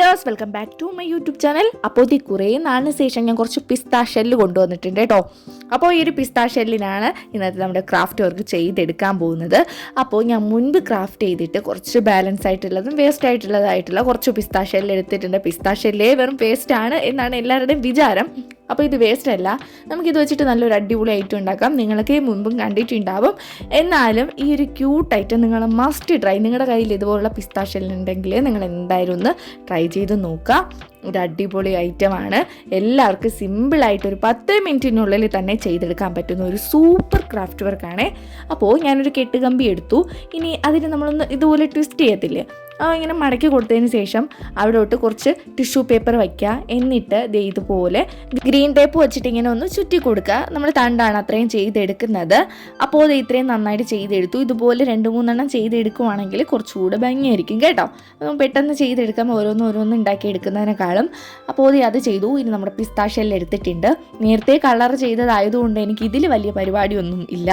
Dears welcome back to my YouTube channel അപ്പോൾ ഇത് കുറേ നാളിന് ശേഷം ഞാൻ കുറച്ച് പിസ്ത ഷെല്ല് കൊണ്ടുവന്നിട്ടുണ്ട് കേട്ടോ. അപ്പോൾ ഈ ഒരു പിസ്ത ഷെല്ലിനാണ് ഇന്നത്തെ നമ്മുടെ ക്രാഫ്റ്റ് വർക്ക് ചെയ്തെടുക്കാൻ പോകുന്നത്. അപ്പോൾ ഞാൻ മുൻപ് ക്രാഫ്റ്റ് ചെയ്തിട്ട് കുറച്ച് ബാലൻസ് ആയിട്ടുള്ളതും വേസ്റ്റ് ആയിട്ടുള്ളതായിട്ടുള്ള കുറച്ച് പിസ്ത ഷെല്ല് എടുത്തിട്ടുണ്ട്. പിസ്ത ഷെല്ലേ വെറും വേസ്റ്റ് ആണ് എന്നാണ് എല്ലാവരുടെയും വിചാരം. അപ്പോൾ ഇത് വേസ്റ്റ് അല്ല നമുക്കിത് വെച്ചിട്ട് നല്ലൊരു അടിപൊളി ഐറ്റം ഉണ്ടാക്കാം. നിങ്ങളൊക്കെ മുൻപും കണ്ടിട്ടുണ്ടാവും. എന്നാലും ഈ ഒരു ക്യൂട്ട് ഐറ്റം നിങ്ങൾ മസ്റ്റ് ട്രൈ നിങ്ങളുടെ കയ്യിൽ ഇതുപോലുള്ള പിസ്ത ഷെല്ലുണ്ടെങ്കിൽ നിങ്ങൾ എന്തായാലും ഒന്ന് ട്രൈ ചെയ്ത് നോക്കുക. ഒരു അടിപൊളി ഐറ്റമാണ്. എല്ലാവർക്കും സിമ്പിളായിട്ട് ഒരു പത്ത് മിനിറ്റിനുള്ളിൽ തന്നെ ചെയ്തെടുക്കാൻ പറ്റുന്ന ഒരു സൂപ്പർ ക്രാഫ്റ്റ് വർക്കാണ് അപ്പോൾ ഞാനൊരു കെട്ടുകമ്പി എടുത്തു. ഇനി അതിന് നമ്മളൊന്ന് ഇതുപോലെ ട്വിസ്റ്റ് ചെയ്യത്തില്ലേ? ഇങ്ങനെ മടക്കി കൊടുത്തതിന് ശേഷം അവിടോട്ട് കുറച്ച് ടിഷ്യൂ പേപ്പർ വയ്ക്കുക. എന്നിട്ട് ദേ ഇതുപോലെ ഗ്രീൻ ടേപ്പ് വെച്ചിട്ട് ഇങ്ങനെ ഒന്ന് ചുറ്റി കൊടുക്കുക. നമ്മൾ തണ്ടാണ് അത്രയും ചെയ്തെടുക്കുന്നത്. അപ്പോൾ ഇത് ഇത്രയും നന്നായിട്ട് ചെയ്തെടുത്തു. ഇതുപോലെ രണ്ട് മൂന്നെണ്ണം ചെയ്തെടുക്കുവാണെങ്കിൽ കുറച്ചുകൂടെ ഭംഗിയായിരിക്കും കേട്ടോ. പെട്ടെന്ന് ചെയ്തെടുക്കാം ഓരോന്ന് ഓരോന്ന് ഉണ്ടാക്കി എടുക്കുന്നതിനേക്കാളും അപ്പോൾ അത് ചെയ്തു. ഇനി നമ്മുടെ പിസ്താഷെല്ലാം എടുത്തിട്ടുണ്ട്. നേരത്തെ കളർ ചെയ്തതായതുകൊണ്ട് എനിക്ക് ഇതിൽ വലിയ പരിപാടിയൊന്നും ഇല്ല.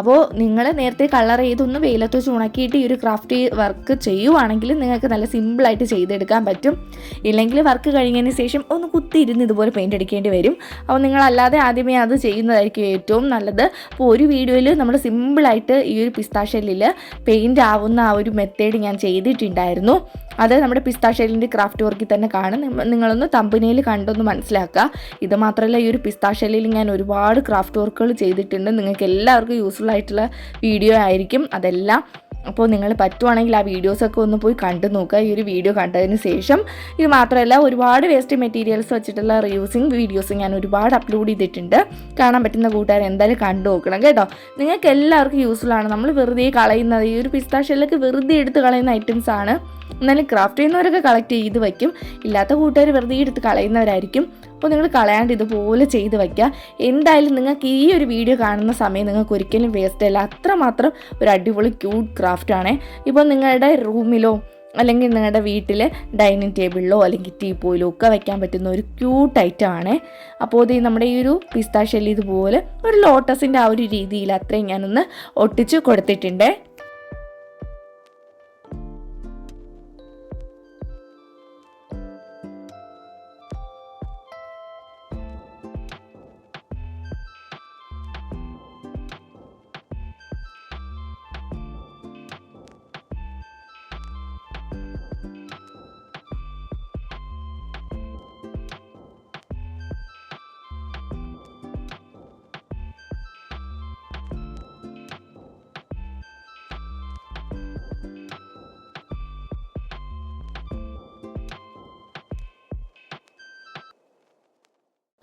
അപ്പോൾ നിങ്ങൾ നേരത്തെ കളർ ചെയ്തൊന്ന് വെയിലത്ത് വെച്ച് ഉണക്കിയിട്ട് ഈ ഒരു ക്രാഫ്റ്റ് വർക്ക് ചെയ്യുവാണെങ്കിൽ നിങ്ങൾക്ക് നല്ല സിമ്പിളായിട്ട് ചെയ്തെടുക്കാൻ പറ്റും. ഇല്ലെങ്കിൽ വർക്ക് കഴിഞ്ഞതിന് ശേഷം ഒന്ന് കുത്തിയിരുന്ന് ഇതുപോലെ പെയിന്റ് അടിക്കേണ്ടി വരും. അപ്പോൾ നിങ്ങളല്ലാതെ ആദ്യമേ അത് ചെയ്യുന്നതായിരിക്കും ഏറ്റവും നല്ലത്. അപ്പോൾ ഒരു വീഡിയോയിൽ നമ്മൾ സിമ്പിളായിട്ട് ഈ ഒരു പിസ്താഷെല്ലിൽ പെയിന്റ് ആവുന്ന ആ ഒരു മെത്തേഡ് ഞാൻ ചെയ്തിട്ടുണ്ടായിരുന്നു. അത് നമ്മുടെ പിസ്താഷെല്ലിന്റെ ക്രാഫ്റ്റ് വർക്കിൽ തന്നെ കാണും. നിങ്ങളൊന്ന് തമ്പനിയിൽ കണ്ടൊന്ന് മനസ്സിലാക്കുക. ഇത് മാത്രമല്ല ഈ ഒരു പിസ്താഷെല്ലിൽ ഞാൻ ഒരുപാട് ക്രാഫ്റ്റ് വർക്കുകൾ ചെയ്തിട്ടുണ്ട്. നിങ്ങൾക്ക് എല്ലാവർക്കും യൂസ്ഫുൾ ആയിട്ടുള്ള വീഡിയോ ആയിരിക്കും. അതെല്ലാം അപ്പോൾ നിങ്ങൾ പറ്റുവാണെങ്കിൽ ആ വീഡിയോസൊക്കെ ഒന്ന് പോയി കണ്ടു നോക്കുക. ഈ ഒരു വീഡിയോ കണ്ടതിന് ശേഷം ഇത് മാത്രമല്ല ഒരുപാട് വേസ്റ്റ് മെറ്റീരിയൽസ് വെച്ചിട്ടുള്ള റിയൂസിങ് വീഡിയോസ് ഞാൻ ഒരുപാട് അപ്ലോഡ് ചെയ്തിട്ടുണ്ട്. കാണാൻ പറ്റുന്ന കൂട്ടുകാർ എന്തായാലും കണ്ടു നോക്കണം കേട്ടോ. നിങ്ങൾക്ക് എല്ലാവർക്കും യൂസ്ഫുൾ ആണ്. നമ്മൾ വെറുതെ കളയുന്നത് ഈ ഒരു പിസ്താഷെല്ലൊക്കെ വെറുതെ എടുത്ത് കളയുന്ന ഐറ്റംസ് ആണ്. എന്നാലും ക്രാഫ്റ്റ് ചെയ്യുന്നവരൊക്കെ കളക്ട് ചെയ്ത് വയ്ക്കും. ഇല്ലാത്ത കൂട്ടുകാർ വെറുതെ എടുത്ത് കളയുന്നവരായിരിക്കും. അപ്പോൾ നിങ്ങൾ കളയാണ്ട് ഇതുപോലെ ചെയ്ത് വയ്ക്കുക. എന്തായാലും നിങ്ങൾക്ക് ഈ ഒരു വീഡിയോ കാണുന്ന സമയം നിങ്ങൾക്ക് ഒരിക്കലും വേസ്റ്റ് അല്ല. അത്രമാത്രം ഒരു അടിപൊളി ക്യൂട്ട് ക്രാഫ്റ്റ് ആണ്. ഇപ്പോൾ നിങ്ങളുടെ റൂമിലോ അല്ലെങ്കിൽ നിങ്ങളുടെ വീട്ടിൽ ഡൈനിങ് ടേബിളിലോ അല്ലെങ്കിൽ ടീപ്പോയിലോ ഒക്കെ വയ്ക്കാൻ പറ്റുന്ന ഒരു ക്യൂട്ട് ഐറ്റം ആണ്. അപ്പോൾ ഇത് നമ്മുടെ ഈ ഒരു പിസ്താ ഷെല്ലി ഇതുപോലെ ഒരു ലോട്ടസിന്റെ ആ ഒരു രീതിയിൽ അത്രയും ഞാനൊന്ന് ഒട്ടിച്ച് കൊടുത്തിട്ടുണ്ട്.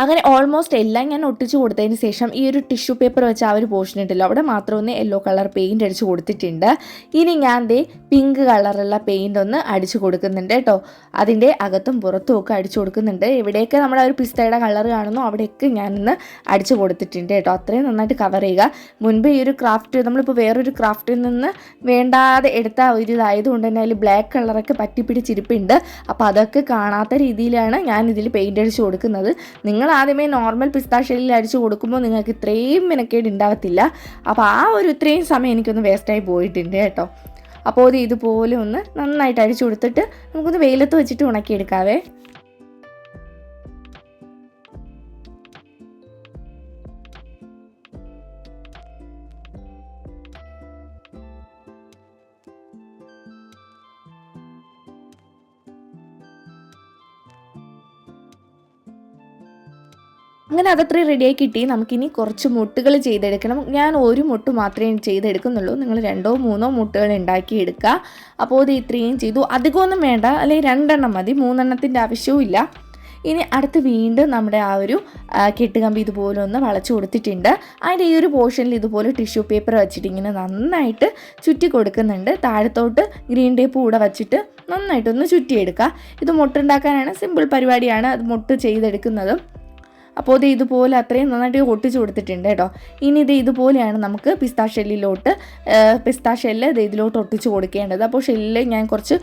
അങ്ങനെ ഓൾമോസ്റ്റ് എല്ലാം ഞാൻ ഒട്ടിച്ച് കൊടുത്തതിന് ശേഷം ഈ ഒരു ടിഷ്യൂ പേപ്പർ വെച്ച് ആ ഒരു പോർഷൻ ഉണ്ടല്ലോ അവിടെ മാത്രം ഒന്ന് യെല്ലോ കളർ പെയിന്റ് അടിച്ച് കൊടുത്തിട്ടുണ്ട്. ഇനി ഞാൻ ദേ പിങ്ക് കളറുള്ള പെയിന്റ് ഒന്ന് അടിച്ച് കൊടുക്കുന്നുണ്ട് കേട്ടോ അതിന്റെ അകത്തും പുറത്തും ഒക്കെ അടിച്ച് കൊടുക്കുന്നുണ്ട്. എവിടെയൊക്കെ നമ്മുടെ ഒരു പിസ്തയുടെ കളർ കാണുന്നു. അവിടെയൊക്കെ ഞാനൊന്ന് അടിച്ച് കൊടുത്തിട്ടുണ്ട് കേട്ടോ അത്രയും നന്നായിട്ട് കവർ ചെയ്യുക. മുൻപ് ഈ ഒരു ക്രാഫ്റ്റ് നമ്മളിപ്പോൾ വേറൊരു ക്രാഫ്റ്റിൽ നിന്ന് വേണ്ടാതെ എടുത്ത ഒരു ഇതായതുകൊണ്ട് തന്നെ അതിൽ ബ്ലാക്ക് കളറൊക്കെ പറ്റിപ്പിടിച്ചിരിപ്പുണ്ട്. അപ്പോൾ അതൊക്കെ കാണാത്ത രീതിയിലാണ് ഞാൻ ഇതിൽ പെയിന്റ് അടിച്ച് കൊടുക്കുന്നത്. നിങ്ങൾ ആദ്യമേ നോർമൽ പിസ്താഷലിൽ അടിച്ച് കൊടുക്കുമ്പോൾ നിങ്ങൾക്ക് ഇത്രയും മെനക്കേട് ഉണ്ടാവത്തില്ല അപ്പോൾ ആ ഒരു ഇത്രയും സമയം എനിക്കൊന്ന് വേസ്റ്റായി പോയിട്ടുണ്ട് കേട്ടോ. അപ്പോൾ ഇത് ഇതുപോലെ ഒന്ന് നന്നായിട്ട് അടിച്ചു കൊടുത്തിട്ട് നമുക്കൊന്ന് വെയിലത്ത് വെച്ചിട്ട് ഉണക്കിയെടുക്കാവേ. അങ്ങനെ അതത്രയും റെഡിയായി കിട്ടി. നമുക്കിനി കുറച്ച് മുട്ടുകൾ ചെയ്തെടുക്കണം. ഞാൻ ഒരു മുട്ട് മാത്രമേ ചെയ്തെടുക്കുന്നുള്ളൂ. നിങ്ങൾ രണ്ടോ മൂന്നോ മുട്ടുകൾ ഉണ്ടാക്കിയെടുക്കുക. അപ്പോൾ ഇത് ഇത്രയും ചെയ്തു. അധികമൊന്നും വേണ്ട. അല്ലെങ്കിൽ രണ്ടെണ്ണം മതി. മൂന്നെണ്ണത്തിന്റെ ആവശ്യവും ഇല്ല. ഇനി അടുത്ത് വീണ്ടും നമ്മുടെ ആ ഒരു കെട്ടുകമ്പി ഇതുപോലെ ഒന്ന് വളച്ചു കൊടുത്തിട്ടുണ്ട്. അതിന്റെ ഈ ഒരു പോർഷനിൽ ഇതുപോലെ ടിഷ്യൂ പേപ്പർ വെച്ചിട്ട് ഇങ്ങനെ നന്നായിട്ട് ചുറ്റി കൊടുക്കുന്നുണ്ട്. താഴത്തോട്ട് ഗ്രീൻ ടേപ്പ് കൂടെ വച്ചിട്ട് നന്നായിട്ടൊന്ന് ചുറ്റിയെടുക്കുക. ഇത് മുട്ടുണ്ടാക്കാനാണ് സിമ്പിൾ പരിപാടിയാണ്. അത് മുട്ട് ചെയ്തെടുക്കുന്നത് അപ്പോൾ ഇത് ഇതുപോലെ അത്രയും നന്നായിട്ട് ഒട്ടിച്ചു കൊടുത്തിട്ടുണ്ട് കേട്ടോ. ഇനി ഇത് ഇതുപോലെയാണ് നമുക്ക് പിസ്താ ഷെല്ലിലോട്ട് പിസ്താ ഷെല്ല് ഇത് ഇതിലോട്ട് ഒട്ടിച്ച് കൊടുക്കേണ്ടത്. അപ്പോൾ ഷെല്ലിൽ ഞാൻ കുറച്ച്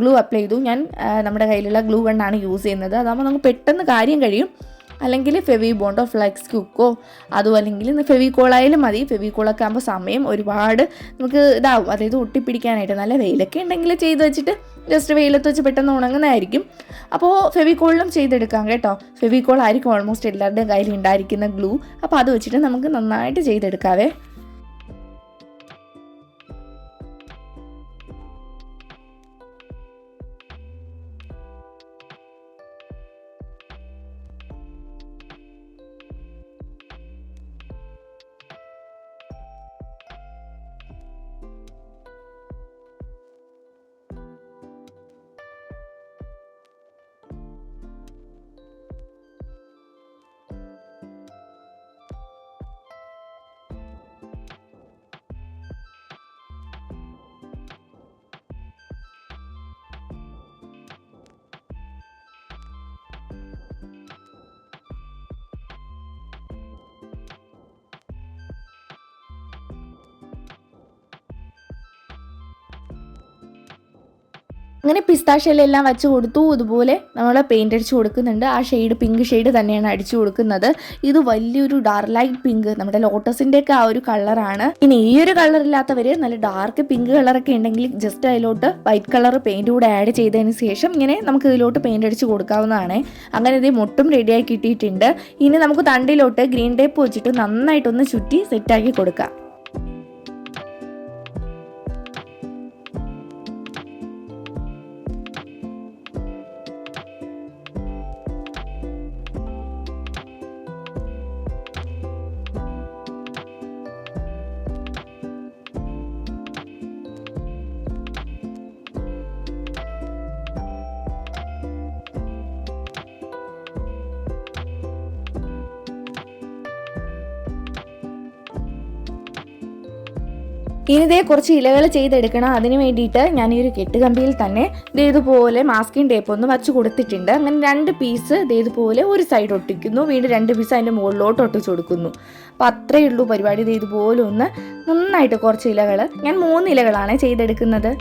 ഗ്ലൂ അപ്ലൈ ചെയ്തു. ഞാൻ നമ്മുടെ കയ്യിലുള്ള ഗ്ലൂ കണ്ണാണ് യൂസ് ചെയ്യുന്നത്. അതാകുമ്പോൾ നമുക്ക് പെട്ടെന്ന് കാര്യം കഴിയും. അല്ലെങ്കിൽ ഫെവി ബോണ്ടോ ഫ്ലക്സ് ക്യുക്കോ അതോ അല്ലെങ്കിൽ ഫെവിക്കോളായാലും മതി. ഫെവിക്കോളൊക്കെ ആകുമ്പോൾ സമയം ഒരുപാട് നമുക്ക് ഇതാവും. അതായത് ഒട്ടിപ്പിടിക്കാനായിട്ട് നല്ല വെയിലൊക്കെ ഉണ്ടെങ്കിൽ ചെയ്ത് വെച്ചിട്ട് ജസ്റ്റ് വെയിലത്ത് വെച്ച് പെട്ടെന്ന് ഉണങ്ങുന്നതായിരിക്കും. അപ്പോൾ ഫെവിക്കോളിലും ചെയ്തെടുക്കാം കേട്ടോ. ഫെവിക്കോൾ ആയിരിക്കും ഓൾമോസ്റ്റ് എല്ലാവരുടെയും കയ്യിൽ ഉണ്ടായിരിക്കുന്ന ഗ്ലൂ അപ്പോൾ അത് വെച്ചിട്ട് നമുക്ക് നന്നായിട്ട് ചെയ്തെടുക്കാവേ. അങ്ങനെ പിസ്താഷ്യലെല്ലാം വെച്ച് കൊടുത്തു. ഇതുപോലെ നമ്മൾ പെയിന്റ് അടിച്ച് കൊടുക്കുന്നുണ്ട്. ആ ഷെയ്ഡ് പിങ്ക് ഷെയ്ഡ് തന്നെയാണ് അടിച്ചു കൊടുക്കുന്നത്. ഇത് വലിയൊരു ഡാർക്ക് ലൈറ്റ് പിങ്ക് നമ്മുടെ ലോട്ടസിന്റെ ഒക്കെ ആ ഒരു കളറാണ് ഇനി ഈ ഒരു കളർ ഇല്ലാത്തവർ നല്ല ഡാർക്ക് പിങ്ക് കളറൊക്കെ ഉണ്ടെങ്കിൽ ജസ്റ്റ് അതിലോട്ട് വൈറ്റ് കളർ പെയിന്റ് കൂടെ ആഡ് ചെയ്തതിന് ശേഷം ഇങ്ങനെ നമുക്ക് ഇതിലോട്ട് പെയിന്റ് അടിച്ച് കൊടുക്കാവുന്നതാണ്. അങ്ങനെ ഇത് മുട്ടും റെഡിയായി കിട്ടിയിട്ടുണ്ട്. ഇനി നമുക്ക് തണ്ടിലോട്ട് ഗ്രീൻ ടേപ്പ് വെച്ചിട്ട് നന്നായിട്ടൊന്ന് ചുറ്റി സെറ്റാക്കി കൊടുക്കാം. ഇനി ഇതേ കുറച്ച് ഇലകൾ ചെയ്തെടുക്കണം. അതിന് വേണ്ടിയിട്ട് ഞാൻ ഈ ഒരു കെട്ടുകമ്പിയിൽ തന്നെ ഇതേതുപോലെ മാസ്കിംഗ് ടേപ്പ് ഒന്ന് വച്ച് കൊടുത്തിട്ടുണ്ട്. അങ്ങനെ രണ്ട് പീസ് ഇതേതുപോലെ ഒരു സൈഡ് ഒട്ടിക്കുന്നു. വീണ്ടും രണ്ട് പീസ് അതിന്റെ മുകളിലോട്ട് ഒട്ടിച്ചു കൊടുക്കുന്നു. അപ്പോൾ അത്രയേ ഉള്ളൂ പരിപാടി. ഇതേതുപോലെ ഒന്ന് നന്നായിട്ട് കുറച്ച് ഇലകൾ ഞാൻ മൂന്ന് ഇലകളാണ് ചെയ്തെടുക്കുന്നത്.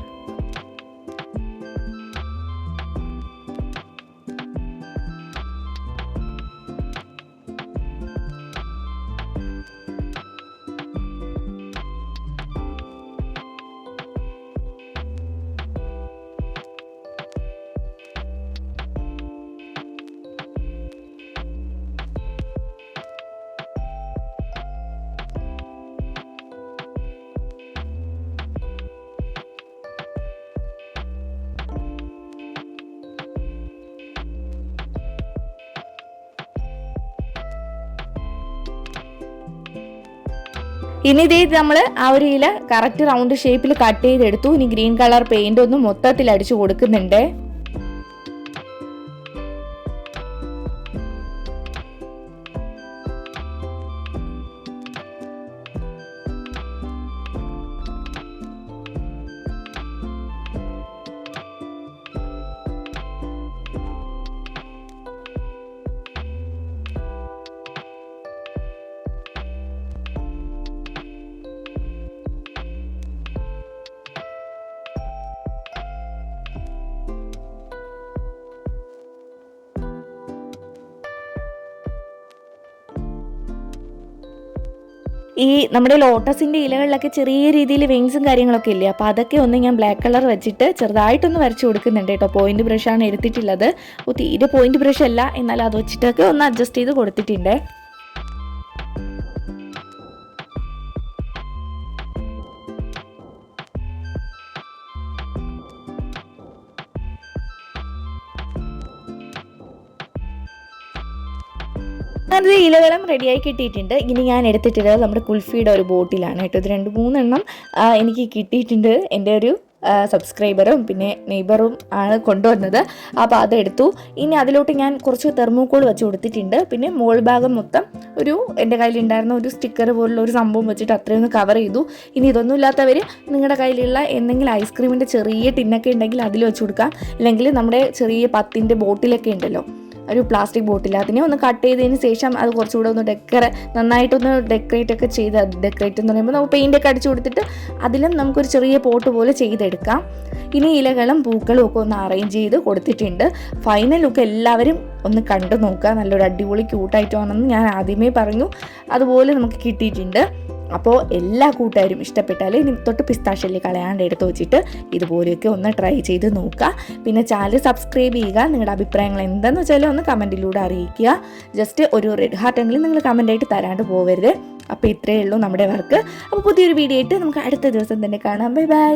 ഇനി ഇതേ നമ്മൾ ആ ഒരു ഇല കറക്റ്റ് റൗണ്ട് ഷേപ്പിൽ കട്ട് ചെയ്തെടുത്തു. ഇനി ഗ്രീൻ കളർ പെയിന്റ് ഒന്ന് മൊത്തത്തിൽ അടിച്ചു കൊടുക്കുന്നുണ്ട്. ഈ നമ്മുടെ ലോട്ടസിന്റെ ഇലകളിലൊക്കെ ചെറിയ രീതിയിൽ വിങ്സും കാര്യങ്ങളൊക്കെ ഇല്ലേ? അപ്പോൾ അതൊക്കെ ഒന്ന് ഞാൻ ബ്ലാക്ക് കളർ വെച്ചിട്ട് ചെറുതായിട്ടൊന്ന് വരച്ച് കൊടുക്കുന്നുണ്ട് കേട്ടോ. പോയിന്റ് ബ്രഷാണ് എടുത്തിട്ടുള്ളത്. തീരെ പോയിന്റ് ബ്രഷ് അല്ല. എന്നാൽ അത് വെച്ചിട്ടൊക്കെ ഒന്ന് അഡ്ജസ്റ്റ് ചെയ്ത് കൊടുത്തിട്ടുണ്ട്. അത് ഇലകളും റെഡിയായി കിട്ടിയിട്ടുണ്ട്. ഇനി ഞാൻ എടുത്തിട്ടുള്ളത് നമ്മുടെ കുൽഫിയുടെ ഒരു ബോട്ടിലാണ് കേട്ടോ. ഇത് രണ്ട് മൂന്നെണ്ണം എനിക്ക് കിട്ടിയിട്ടുണ്ട്. എന്റെ ഒരു സബ്സ്ക്രൈബറും പിന്നെ നെയ്ബറും ആണ് കൊണ്ടുവന്നത്. അപ്പോൾ അതെടുത്തു ഇനി അതിലോട്ട് ഞാൻ കുറച്ച് തെർമോക്കോൾ വെച്ച് കൊടുത്തിട്ടുണ്ട്. പിന്നെ മോൾ ഭാഗം മൊത്തം ഒരു എന്റെ കയ്യിലുണ്ടായിരുന്ന ഒരു സ്റ്റിക്കർ പോലുള്ള ഒരു സംഭവം വെച്ചിട്ട് അത്രയൊന്ന് കവർ ചെയ്തു. ഇനി ഇതൊന്നും ഇല്ലാത്തവർ നിങ്ങളുടെ കയ്യിലുള്ള എന്തെങ്കിലും ഐസ്ക്രീമിന്റെ ചെറിയ ടിന്നൊക്കെ ഉണ്ടെങ്കിൽ അതിൽ വെച്ച് കൊടുക്കാം. അല്ലെങ്കിൽ നമ്മുടെ ചെറിയ പത്തിന്റെ ബോട്ടിലൊക്കെ ഉണ്ടല്ലോ. ഒരു പ്ലാസ്റ്റിക് ബോട്ടിൽ അതിനെ ഒന്ന് കട്ട് ചെയ്തതിന് ശേഷം അത് കുറച്ചുകൂടെ ഒന്ന് ഡെക്കറ നന്നായിട്ടൊന്ന് ഡെക്കറേറ്റ് ഒക്കെ ചെയ്ത് ഡെക്കറേറ്റ് എന്ന് പറയുമ്പോൾ നമുക്ക് പെയിന്റ് ഒക്കെ അടിച്ചു കൊടുത്തിട്ട് അതിലും നമുക്കൊരു ചെറിയ പോട്ട് പോലെ ചെയ്തെടുക്കാം. ഇനി ഇലകളും പൂക്കളും ഒക്കെ ഒന്ന് അറേഞ്ച് ചെയ്ത് കൊടുത്തിട്ടുണ്ട്. ഫൈനൽ ലുക്ക് എല്ലാവരും ഒന്ന് കണ്ടു നോക്കുക. നല്ലൊരു അടിപൊളി ക്യൂട്ടായിട്ടാണെന്ന് ഞാൻ ആദ്യമേ പറഞ്ഞു. അതുപോലെ നമുക്ക് കിട്ടിയിട്ടുണ്ട്. അപ്പോൾ എല്ലാ കൂട്ടുകാരും ഇഷ്ടപ്പെട്ടാൽ ഇനി തൊട്ട് പിസ്താഷല്ലി കളയാണ്ട് എടുത്ത് വെച്ചിട്ട് ഇതുപോലെയൊക്കെ ഒന്ന് ട്രൈ ചെയ്ത് നോക്കുക. പിന്നെ ചാനൽ സബ്സ്ക്രൈബ് ചെയ്യുക. നിങ്ങളുടെ അഭിപ്രായങ്ങൾ എന്താണെന്ന് വെച്ചാൽ ഒന്ന് കമന്റിലൂടെ അറിയിക്കുക. ജസ്റ്റ് ഒരു റെഡ് ഹാർട്ടെങ്കിലും നിങ്ങൾ കമന്റായിട്ട് തരാണ്ട് പോകരുത് അപ്പോൾ ഇത്രയേ ഉള്ളൂ നമ്മുടെ വർക്ക് അപ്പോൾ പുതിയൊരു വീഡിയോ ആയിട്ട് നമുക്ക് അടുത്ത ദിവസം തന്നെ കാണാം. Bye bye